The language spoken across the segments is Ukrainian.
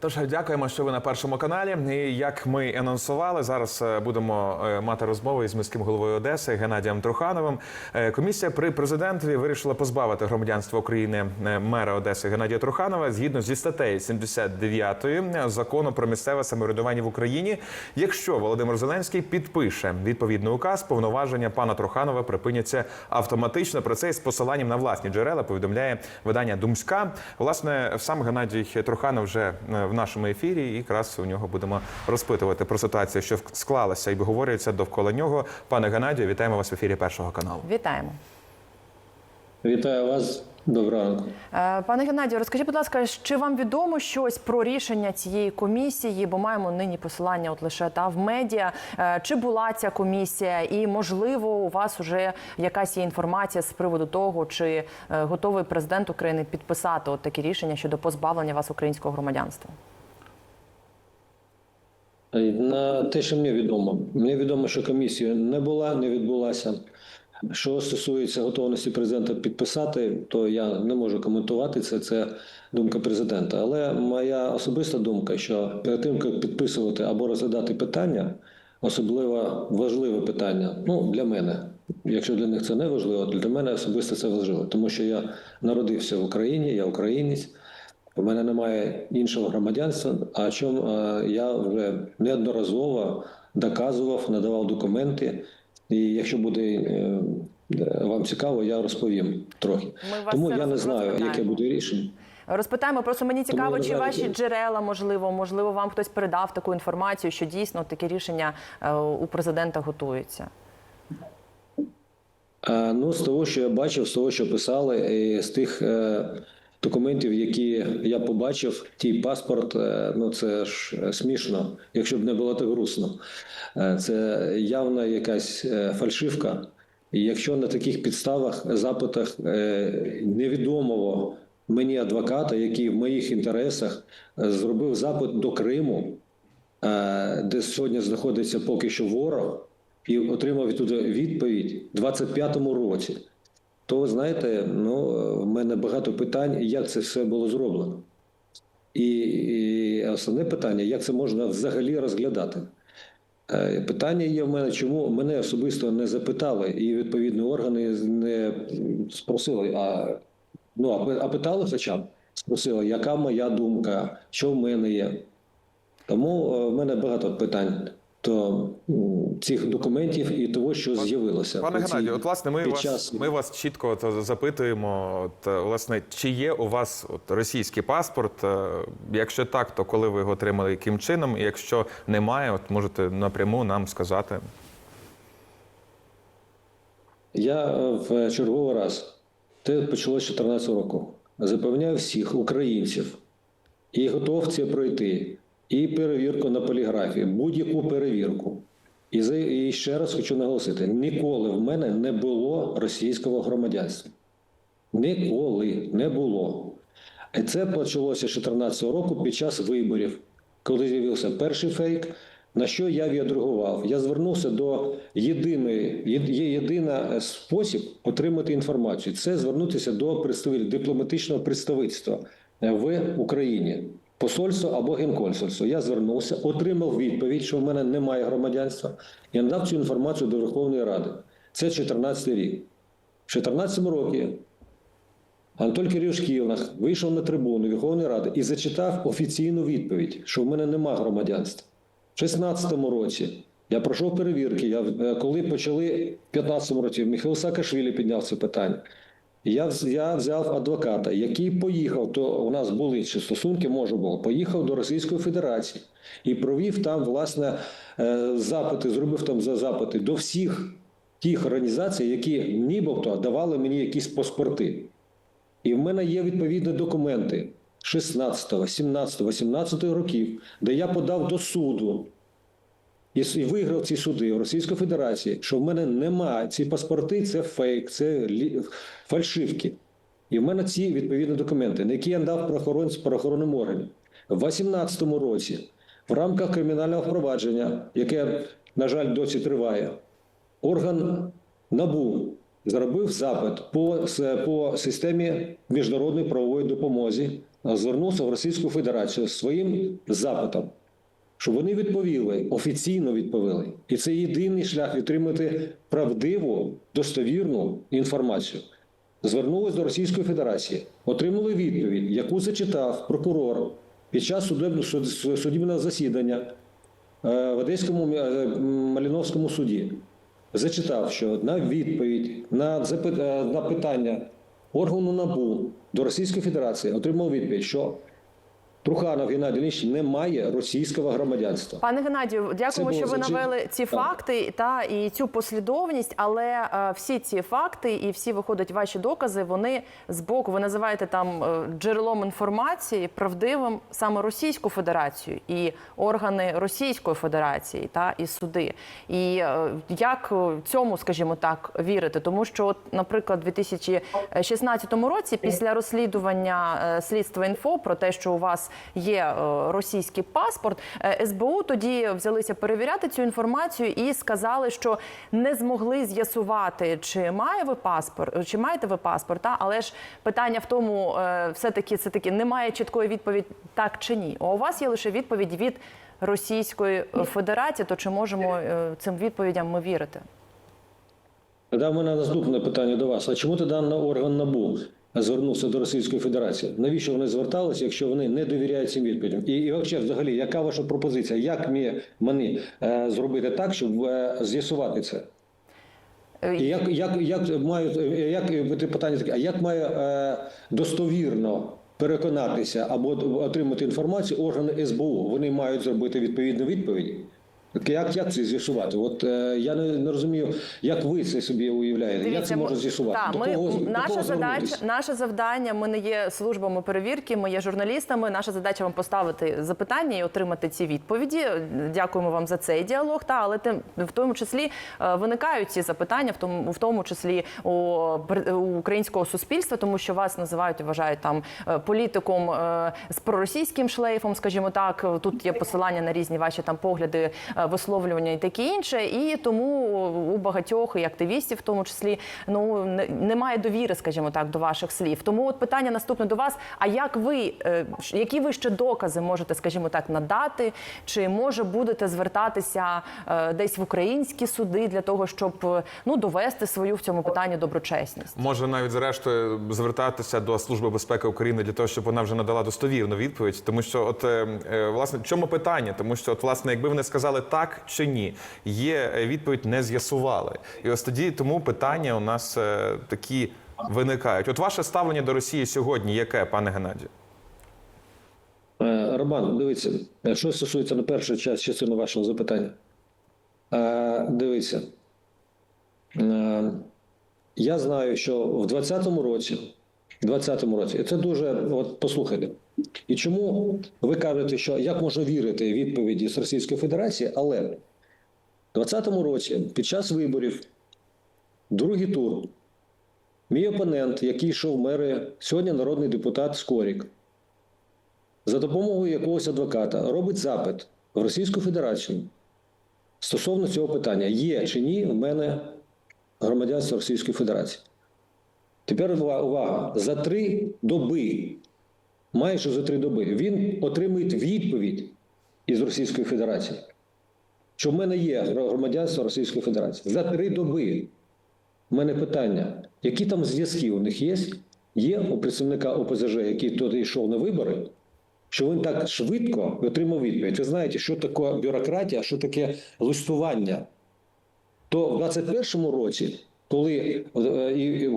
Отож, дякуємо, що ви на першому каналі. І як ми анонсували, зараз е, будемо е, мати розмову із міським головою Одеси Геннадієм Трухановим. Е, Комісія при президентові вирішила позбавити громадянства України мера Одеси Геннадія Труханова згідно зі статтею 79 закону про місцеве самоврядування в Україні. Якщо Володимир Зеленський підпише відповідний указ, повноваження пана Труханова припиняться автоматично. Про це із посиланням на власні джерела повідомляє видання Думська. Власне, сам Геннадій Труханов вже в нашому ефірі, і якраз у нього будемо розпитувати про ситуацію, що склалася і обговорюється довкола нього. Пане Геннадію, вітаємо вас в ефірі першого каналу. Вітаємо. Вітаю вас. Доброго ранку. Е, Пане Геннадію, розкажіть, будь ласка, чи вам відомо щось про рішення цієї комісії? Бо маємо нині посилання от лише та в медіа. Е, Чи була ця комісія? І можливо, у вас вже якась є інформація з приводу того, чи е, готовий президент України підписати от такі рішення щодо позбавлення вас українського громадянства? На те, що мені відомо, мені відомо, що комісія не була, не відбулася. Що стосується готовності президента підписати, то я не можу коментувати це. Це думка президента. Але моя особиста думка, що перед тим як підписувати або розглядати питання, особливо важливе питання, ну для мене. Якщо для них це не важливо, то для мене особисто це важливо, тому що я народився в Україні, я українець. У мене немає іншого громадянства, а чому е, я вже неодноразово доказував, надавав документи. І якщо буде е, вам цікаво, я розповім трохи. Ми Тому я не знаю, яке буде рішення. Розпитаємо. Просто мені цікаво, я чи зараз- ваші джерела можливо, можливо, вам хтось передав таку інформацію, що дійсно таке рішення е, у президента готується. А, ну, з того, що я бачив, з того, що писали, і з тих е, документів, які я побачив, ті паспорт, е, ну це ж е, смішно, якщо б не було так грустно. Е, це явна якась фальшивка. І якщо на таких підставах, запитах невідомого мені адвоката, який в моїх інтересах зробив запит до Криму, де сьогодні знаходиться поки що ворог, і отримав відтуди відповідь у 25-му році, то знаєте, ну в мене багато питань, як це все було зроблено. І, і основне питання, як це можна взагалі розглядати. Е, Питання є в мене, чому мене особисто не запитали, і відповідні органи не спросили, а ну а питали хоча б спросили, яка моя думка, що в мене є. Тому е, в мене багато питань м, цих документів і того, що з'явилося. Пане Геннадію, от власне, ми вас, час- ми вас чітко от запитуємо. От власне, чи є у вас от російський паспорт? Е, Якщо так, то коли ви його отримали, яким чином? І якщо немає, от можете напряму нам сказати. Я е, в черговий раз, це почалося з 2014 року, запевняю всіх українців і готов це пройти, і перевірку на поліграфі, будь-яку перевірку. І, ще раз хочу наголосити: ніколи в мене не було російського громадянства. Ніколи не було. І це почалося з 2014 року під час виборів, коли з'явився перший фейк. На що я відреагував? Я звернувся до єдиної, єдина спосіб отримати інформацію. Це звернутися до дипломатичного представництва е, в Україні, посольство або генконсульство. Я звернувся, отримав відповідь, що в мене немає громадянства, і надав цю інформацію до Верховної Ради. Це 2014 рік. В 2014 році Анатолій Кирилович Кілнах вийшов на трибуну Верховної Ради і зачитав офіційну відповідь, що в мене нема громадянства. В 16-му році я пройшов перевірки. Я, е, коли почали в 15-му році, Михайло Саакашвілі підняв це питання. Я, я взяв адвоката, який поїхав, то у нас були ще стосунки, може було, поїхав до Російської Федерації і провів там, власне, е, запити, зробив там за запити до всіх тих організацій, які нібито давали мені якісь паспорти. І в мене є відповідні документи 16, 17, 18 років, де я подав до суду і, виграв ці суди в Російській Федерації, що в мене немає ці паспорти, це фейк, це лі- фальшивки. І в мене ці відповідні документи, на які я дав правоохоронцям правоохоронним органам. В 2018 році в рамках кримінального впровадження, яке, на жаль, досі триває, орган НАБУ зробив запит по, по системі міжнародної правової допомоги, звернувся в Російську Федерацію своїм запитом, щоб вони відповіли, офіційно відповіли. І це єдиний шлях відтримати правдиву, достовірну інформацію. Звернулись до Російської Федерації, отримали відповідь, яку зачитав прокурор під час судеб- суд- судебного засідання е, в Одеському е, Маліновському суді. Зачитав, що на відповідь на, запит- е, на питання органу НАБУ до Російської Федерації отримав відповідь, що Труханов Геннадій Ілліч не має російського громадянства. Пане Геннадію, дякуємо, що ви навели ці Так. факти та і цю послідовність. Але е, всі ці факти і всі виходять ваші докази. Вони з боку, ви називаєте там е, джерелом інформації правдивим саме Російську Федерацію і органи Російської Федерації та і суди. І е, як цьому, скажімо так, вірити? Тому що, от, наприклад, у 2016 році, після розслідування слідства інфо про те, що у вас є е, російський паспорт, е, СБУ тоді взялися перевіряти цю інформацію і сказали, що не змогли з'ясувати, чи має ви паспорт, чи маєте ви паспорт. Та? Але ж питання в тому, е, все таки це таки немає чіткої відповіді так чи ні. А у вас є лише відповідь від Російської Федерації. То чи можемо цим відповідям ми вірити? Тоді в мене наступне питання до вас. А чому тоді на орган НАБУ звернувся до Російської Федерації? Навіщо вони зверталися, якщо вони не довіряють цим відповідям? І, і взагалі, взагалі, яка ваша пропозиція? Як мені, мені е, зробити так, щоб е, з'ясувати це? Е, І як, як, як мають як питання таке, а як має е, достовірно переконатися або отримати інформацію органи СБУ? Вони мають зробити відповідну відповідь. Як, як це з'ясувати? От е, я не, не розумію, як ви це собі уявляєте? як це можна з'ясувати? До ми, кого- наша задача, наше завдання. Ми не є службами перевірки, ми є журналістами. Наша задача вам поставити запитання і отримати ці відповіді. Дякуємо вам за цей діалог. Та але тим в тому числі е, виникають ці запитання, в тому в тому числі у, у українського суспільства, тому що вас називають вважають там е, політиком е, з проросійським шлейфом, скажімо так. Тут є посилання на різні ваші там погляди, висловлювання і таке інше. І тому у багатьох і активістів, в тому числі, ну немає довіри, скажімо так, до ваших слів. Тому от питання наступне до вас: а як ви е, які ви ще докази можете, скажімо так, надати? Чи може будете звертатися е, десь в українські суди для того, щоб е, ну довести свою в цьому питанні доброчесність? Може навіть зрештою звертатися до Служби безпеки України для того, щоб вона вже надала достовірну відповідь. Тому що, от е, е, власне, чому питання? Тому що, от власне, якби вони сказали так чи ні, є е, відповідь не з'ясували. І ось тоді тому питання у нас е, такі виникають. От ваше ставлення до Росії сьогодні, яке, пане Геннадію? Е, Роман, дивіться, що стосується на першу час частину вашого запитання. Дивіться, я знаю, що в 2020 році, в 2020 році, і це дуже, от послухайте, і чому ви кажете, що як можна вірити відповіді з Російської Федерації, але в 2020 році під час виборів, другий тур, мій опонент, який йшов мери, сьогодні народний депутат Скорік, за допомогою якогось адвоката робить запит в Російську Федерацію стосовно цього питання: є чи ні в мене громадянство Російської Федерації. Тепер увага, за три доби, майже за три доби, він отримує відповідь із Російської Федерації, що в мене є громадянство Російської Федерації. За три доби. У мене питання, які там зв'язки у них є? Є у представника ОПЗЖ, який туди йшов на вибори, що він так швидко отримав відповідь. Ви знаєте, що таке бюрократія, що таке листування. То в 21-му році, коли е, і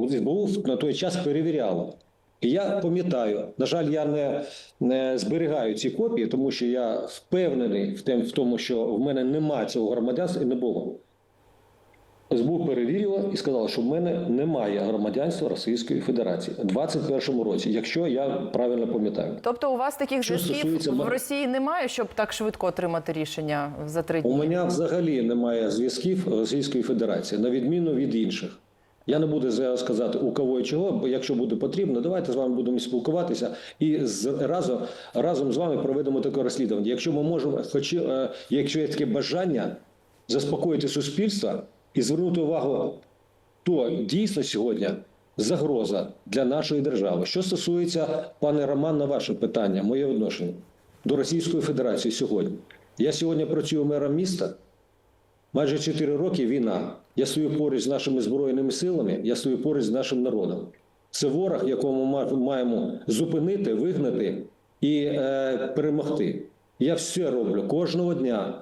на той час перевіряло, і я пам'ятаю, на жаль, я не, не зберігаю ці копії, тому що я впевнений в тем- в тому, що в мене немає цього громадянства і не було. СБУ перевірила і сказала, що в мене немає громадянства Російської Федерації у 21-му році, якщо я правильно пам'ятаю. Тобто, у вас таких зв'язків в Росії немає, щоб так швидко отримати рішення за три дні? У мене взагалі немає зв'язків Російської Федерації, на відміну від інших. Я не буду зараз сказати у кого і чого, бо якщо буде потрібно, давайте з вами будемо спілкуватися і з, разом, разом з вами проведемо таке розслідування. Якщо ми можемо, хоч, е, якщо є таке бажання заспокоїти суспільство і звернути увагу хто дійсно сьогодні загроза для нашої держави. Що стосується, пане Роман, на ваше питання, моє відношення до Російської Федерації сьогодні. Я сьогодні працюю мером міста. Майже 4 роки війна. Я стою поруч з нашими збройними силами, я стою поруч з нашим народом. Це ворог, якому ми маємо зупинити, вигнати і е, перемогти. Я все роблю кожного дня,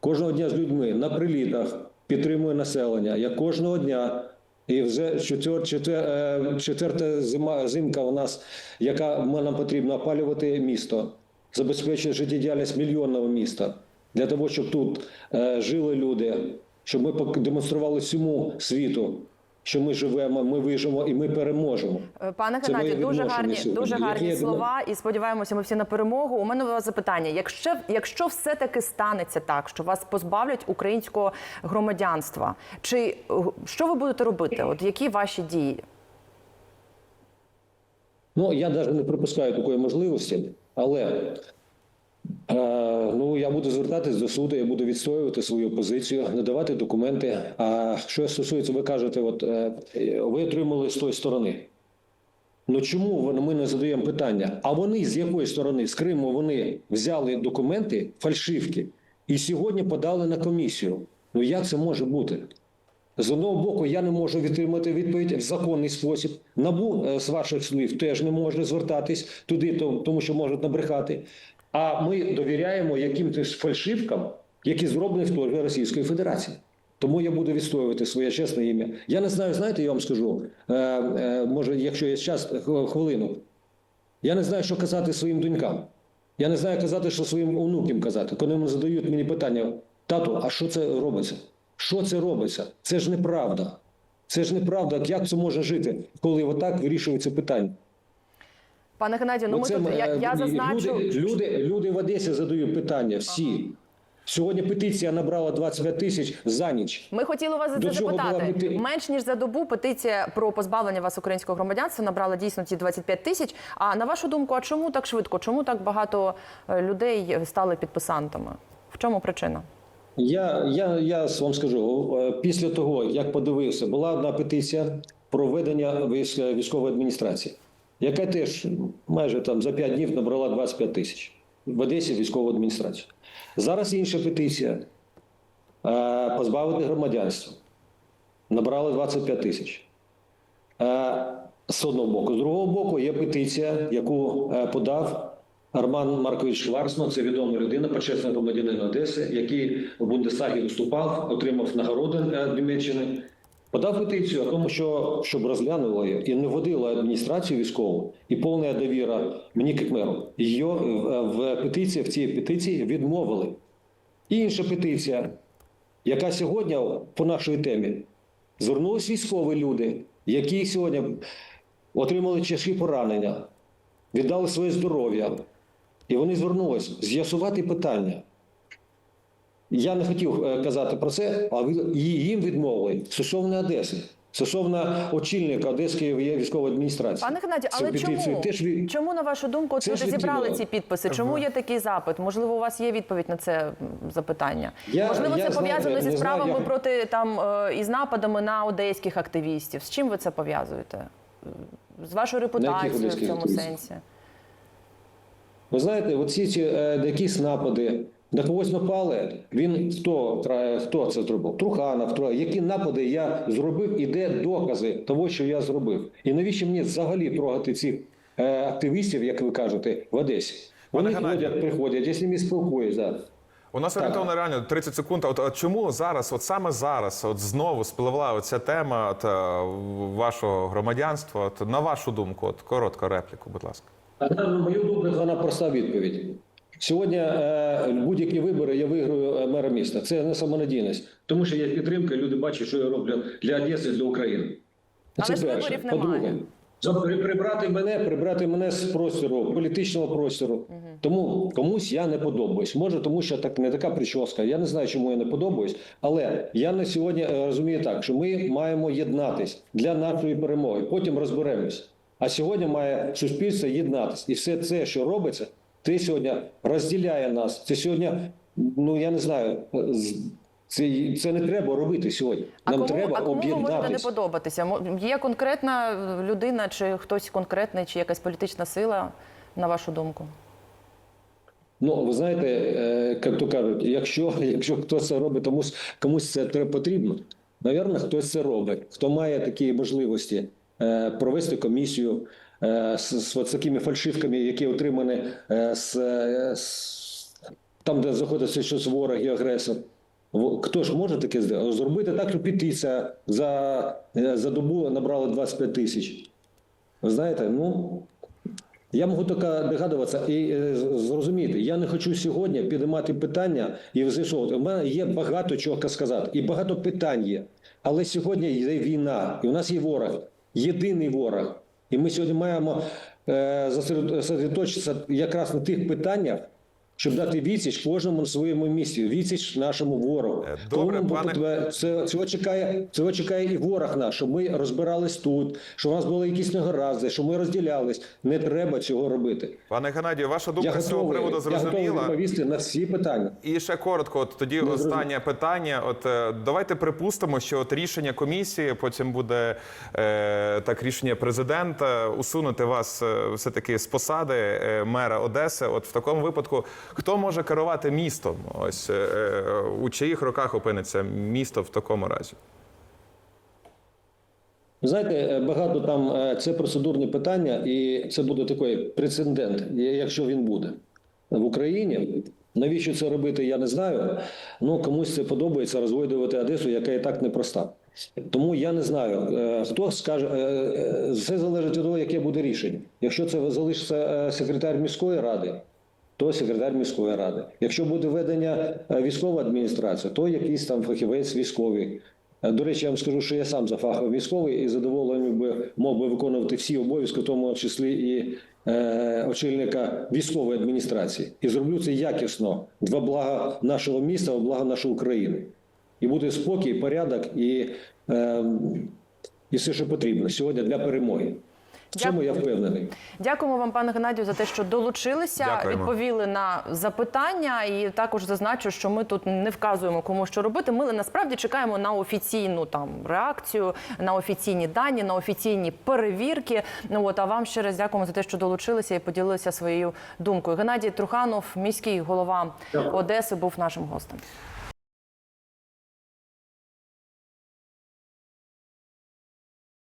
кожного дня з людьми на прилітах, підтримую населення. Я кожного дня. І вже четвер, четвер, е, четверта зима, зимка у нас, яка нам потрібно опалювати місто, забезпечити життєдіяльність мільйонного міста для того, щоб тут е, жили люди, щоб ми демонстрували всьому світу, що ми живемо, ми виживемо і ми переможемо. Е, Пане Геннадію, дуже гарні, сьогодні. дуже гарні слова, і сподіваємося, ми всі на перемогу. У мене до вас запитання: якщо, якщо все таки станеться так, що вас позбавлять українського громадянства, чи е, що ви будете робити? От які ваші дії? Ну, я навіть не припускаю такої можливості, але ну, я буду звертатись до суду, я буду відстоювати свою позицію, надавати документи. А що стосується, ви кажете, от е, ви отримали з тої сторони. Ну чому ми не задаємо питання? А вони з якої сторони? З Криму вони взяли документи, фальшивки, і сьогодні подали на комісію. Ну як це може бути? З одного боку, я не можу відтримати відповідь в законний спосіб. Набу е, з ваших слів теж не може звертатись туди, тому що можуть набрехати. А ми довіряємо якимось фальшивкам, які зроблені в той Російської Федерації. Тому я буду відстоювати своє чесне ім'я. Я не знаю, знаєте, я вам скажу, е, е, може, якщо є час, хвилину. Я не знаю, що казати своїм донькам. Я не знаю казати, що своїм онукам казати. Коли вони задають мені питання, тату, а що це робиться? Що це робиться? Це ж неправда. Це ж неправда. Як це може жити, коли отак вирішується питання? Пане Геннадію, ну ми тут я, е, я зазначу. люди, люди, люди в Одесі задають питання. Всі сьогодні петиція набрала 25 тисяч за ніч. Ми хотіли вас за це запитати. Менш ніж за добу петиція про позбавлення вас українського громадянства набрала дійсно ці 25 тисяч. А на вашу думку, а чому так швидко? Чому так багато е, людей стали підписантами? В чому причина? Я, я, я вам скажу, е, після того, як подивився, була одна петиція про введення військ- військової адміністрації, яка теж майже там за 5 днів набрала 25 тисяч в Одесі військову адміністрацію. Зараз інша петиція е, позбавити громадянства. Набрали 25 тисяч. Е, З одного боку. З другого боку, є петиція, яку е, подав Роман Маркович Шварцман, це відома людина, почесний громадянин Одеси, який в Бундестагі виступав, отримав нагороду е, Німеччини. Подав петицію о тому, що щоб розглянули її і не вводила адміністрацію військову і повна довіра мені як меру. Її е, в петиції в цій петиції відмовили. І Інша петиція, яка сьогодні по нашій темі звернулись військові люди, які сьогодні отримали тяжкі поранення, віддали своє здоров'я, і вони звернулись з'ясувати питання. Я не хотів е, казати про це, а їм відмовили стосовно Одеси, стосовно очільника Одеської військової адміністрації. Пане Геннадію, але петицію чому? теж від- Чому на вашу думку от Це люди зібрали ці підписи? Чому є такий запит? Можливо, у вас є відповідь на це запитання? Я- Можливо, я це знаю, пов'язано зі знаю, справами я- проти там е, із нападами на одеських активістів. З чим ви це пов'язуєте? З вашою репутацією в цьому активістів? сенсі? Ви знаєте, оці ці е, якісь напади, на когось напали. Він хто, хто це зробив? Труханов, Труха- які напади я зробив, і де докази того, що я зробив. І навіщо мені взагалі трогати цих е, активістів, як ви кажете, в Одесі? Вони ходять, приходять, я з ними спілкуюся. У нас орієнтовно реально 30 секунд. От, от чому зараз, от саме зараз, от знову спливла оця тема от, е, вашого громадянства? От, на вашу думку, от коротка репліку, будь ласка. А на мою думку, вона проста відповідь. Сьогодні е, будь-які вибори я виграю е, мера міста. Це не самонадійність, тому що є підтримка, люди бачать, що я роблю для Одеси, для України. Але ж виборів немає. По-друге, прибрати мене, прибрати мене з простору, політичного простору. Тому комусь я не подобаюсь. Може, тому що так не така прическа. Я не знаю, чому я не подобаюсь. Але я на сьогодні е, розумію так, що ми маємо єднатись для нашої перемоги. Потім розберемось. А сьогодні має суспільство єднатись. І все це, що робиться, це сьогодні розділяє нас. Це сьогодні, ну я не знаю, Це, це не треба робити сьогодні. А Нам кому, треба а кому ви не подобатися? Є конкретна людина, чи хтось конкретний, чи якась політична сила, на вашу думку? Ну, ви знаєте, е, як то кажуть, якщо, якщо хтось це робить, комусь, комусь це треба потрібно. Навірно, хтось це робить, хто має такі можливості е, провести комісію е, з, з такими фальшивками, які отримані е, з, е, з там, де знаходиться щось ворог і агресор. Хто ж може таке зробити? Так, що петиція за, за добу набрала 25 тисяч. Ви знаєте, ну я можу тільки догадуватися і зрозуміти. Я не хочу сьогодні підіймати питання і з'ясовувати. У мене є багато чого сказати, і багато питань є. Але сьогодні йде війна, і у нас є ворог, єдиний ворог. І ми сьогодні маємо е, зосередоточитися якраз на тих питаннях, щоб дати відсіч кожному своєму місці, відсіч нашому ворогу. Е, добре, Тому пане- потре- це, цього чекає, цього чекає і ворог наш, щоб ми розбирались тут, щоб у нас були якісь негаразди, щоб ми розділялись. Не треба цього робити. Пане Геннадію, ваша Я думка з цього готовий, приводу я готовий зрозуміла. відповісти на всі питання. І ще коротко, от тоді останнє питання. От е, давайте припустимо, що от рішення комісії, потім буде е, так рішення президента усунути вас е, все таки з посади е, мера Одеси. От в такому випадку, хто може керувати містом? Ось е, е, у чиїх руках опиниться місто в такому разі? Знаєте, е, багато там це процедурні питання, і це буде такий прецедент, якщо він буде в Україні. Навіщо це робити, я не знаю. Ну комусь це подобається розводувати Одесу, яка і так непроста. Тому я не знаю, хто скаже, все залежить від того, яке буде рішення. Якщо це залишиться секретар міської ради, то секретар міської ради. Якщо буде ведення е, військова адміністрація, то якийсь там фахівець військовий. Е, До речі, я вам скажу, що я сам за фахом військовий і задоволений би мог би виконувати всі обов'язки, в тому числі і е, очільника військової адміністрації. І зроблю це якісно для блага нашого міста, для блага нашої України. І буде спокій, порядок і, е, і все, що потрібно сьогодні для перемоги. В цьому я впевнений. Дякуємо вам, пане Геннадію, за те, що долучилися, Дякуємо. відповіли на запитання. І також зазначу, що ми тут не вказуємо, кому що робити. Ми насправді чекаємо на офіційну там реакцію, на офіційні дані, на офіційні перевірки. Ну от а вам ще раз дякуємо за те, що долучилися і поділилися своєю думкою. Геннадій Труханов, міський голова Дякую. Одеси, був нашим гостем.